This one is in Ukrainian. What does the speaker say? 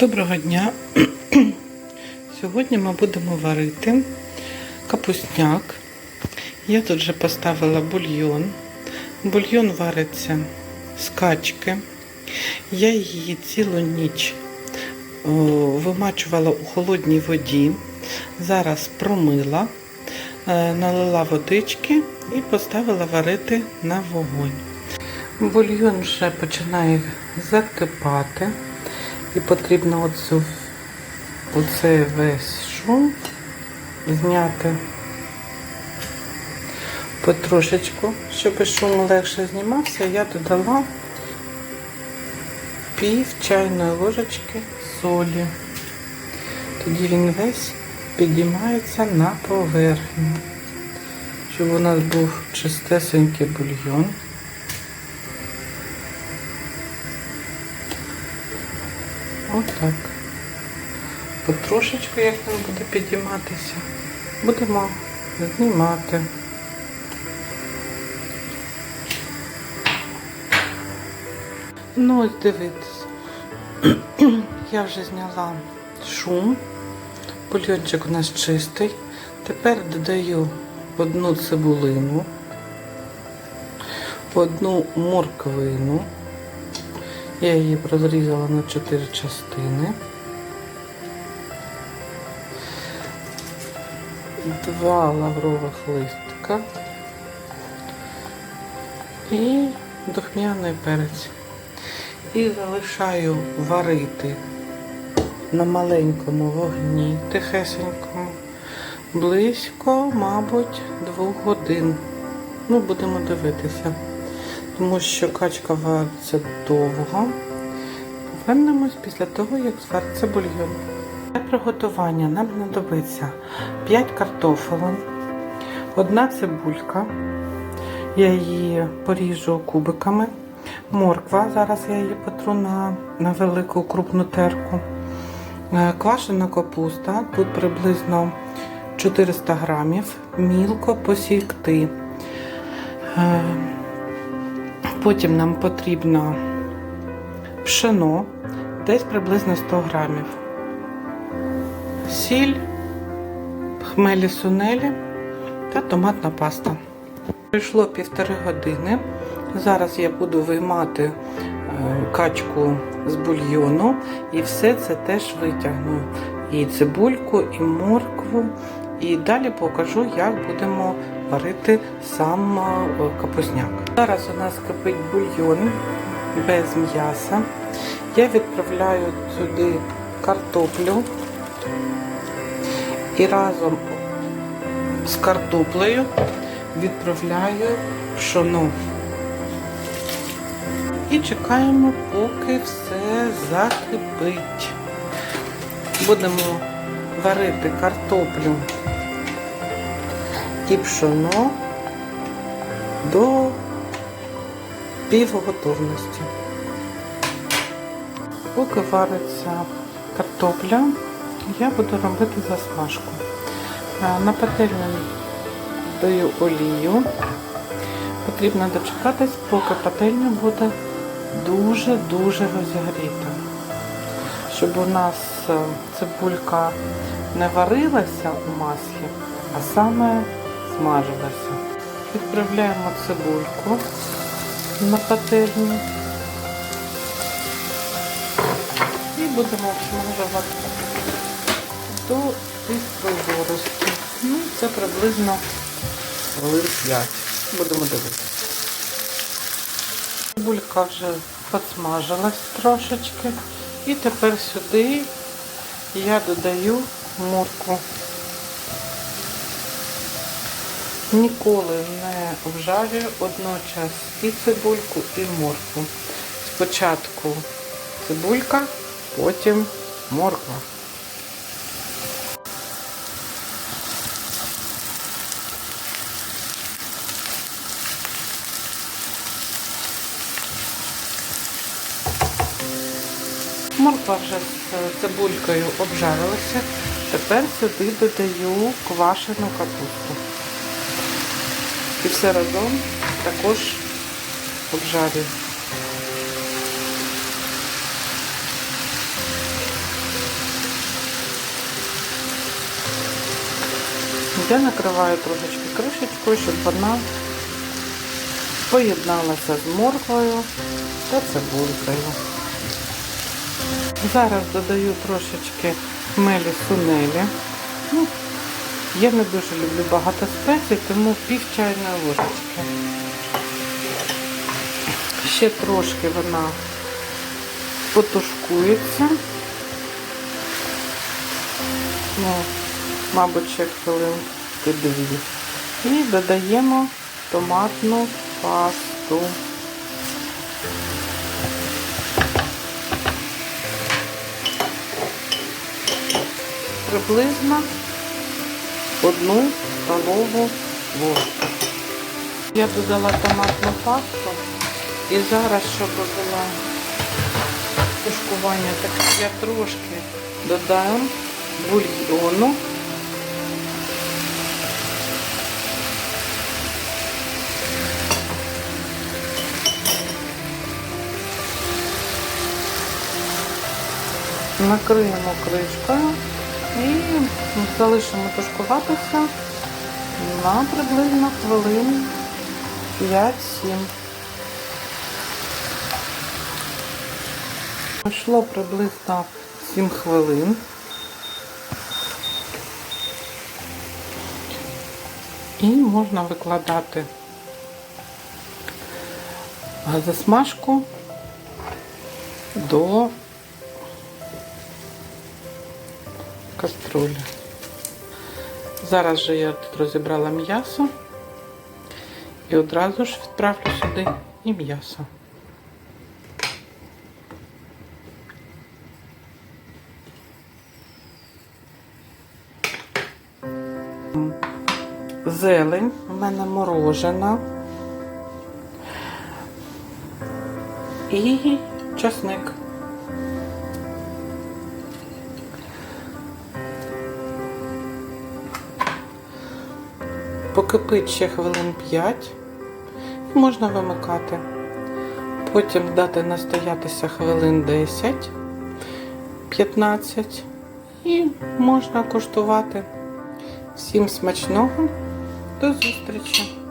Доброго дня! Сьогодні ми будемо варити капусняк. Я тут вже поставила бульйон. Бульйон вариться з качки. Я її цілу ніч вимачувала у холодній воді. Зараз промила, е, налила водички і поставила варити на вогонь. Бульйон вже починає закипати. І потрібно оцю, оцей весь шум зняти потрошечку, щоб шум легше знімався, я додала пів чайної ложечки солі. Тоді він весь підіймається на поверхню, щоб у нас був чистесенький бульйон. Отак. Потрошечку, як він буде підійматися, будемо знімати. Ну, ось дивіться. Я вже зняла шум. Бульйончик у нас чистий. Тепер додаю одну цибулину, одну морквину. Я її розрізала на 4 частини. Два лаврових листика і духмяний перець. І залишаю варити на маленькому вогні, тихесенькому, близько, мабуть, двох годин. Ну, будемо дивитися тому що качка вариться довго. Повернемось після того, як звариться бульйон. Для приготування нам знадобиться 5 картофелин, одна цибулька. Я її поріжу кубиками. Морква, зараз я її потру на, на велику крупну терку. Е, Квашена капуста, тут приблизно 400 грамів, мілко посікти. Потім нам потрібно пшено, десь приблизно 100 грамів, сіль, хмелі сунелі та томатна паста. Пройшло півтори години. Зараз я буду виймати е, качку з бульйону і все це теж витягну. І цибульку, і моркву. І далі покажу, як будемо варити сам е, капусняк. Зараз у нас кипить бульйон без м'яса. Я відправляю сюди картоплю і разом з картоплею відправляю пшоно. І чекаємо, поки все закипить. Будемо варити картоплю і до півготовності. Поки вариться картопля, я буду робити засмажку. Е, На пательню даю олію. Потрібно дочекатись, поки пательня буде дуже-дуже розігріта. Щоб у нас е, цибулька не варилася у маслі, а саме смажилася. Відправляємо цибульку на пательню і будемо обсмажувати до прозорості. Ну, це приблизно хвилин 5. Будемо дивитися. Цибулька вже підсмажилась трошечки. І тепер сюди я додаю морку. Ніколи не обжарюю одночас і цибульку, і моркву. Спочатку цибулька, потім морква. Морква вже з цибулькою обжарилася. Тепер сюди додаю квашену капусту. І все разом також обжарю. Я накриваю трошечки кришечкою, щоб вона поєдналася з морквою та цибулькою. Зараз додаю трошечки хмелі сунелі. Ну, я не дуже люблю багато спецій, тому пів чайної ложечки. Ще трошки вона потушкується. Ну, мабуть, ще хвилинки дві. І додаємо томатну пасту. Приблизно одну столову ложку. Я додала томатну пасту і зараз, щоб було тушкування, так я трошки додам бульйону. Накриємо кришкою і залишимо тушкуватися на приблизно хвилин 5-7. Пройшло приблизно 7 хвилин. І можна викладати засмажку до каструлі. Зараз же я тут розібрала м'ясо і одразу ж відправлю сюди і м'ясо. Зелень в мене морожена і часник. Покипить ще хвилин 5 і можна вимикати. Потім дати настоятися хвилин 10-15 і можна куштувати. Всім смачного! До зустрічі!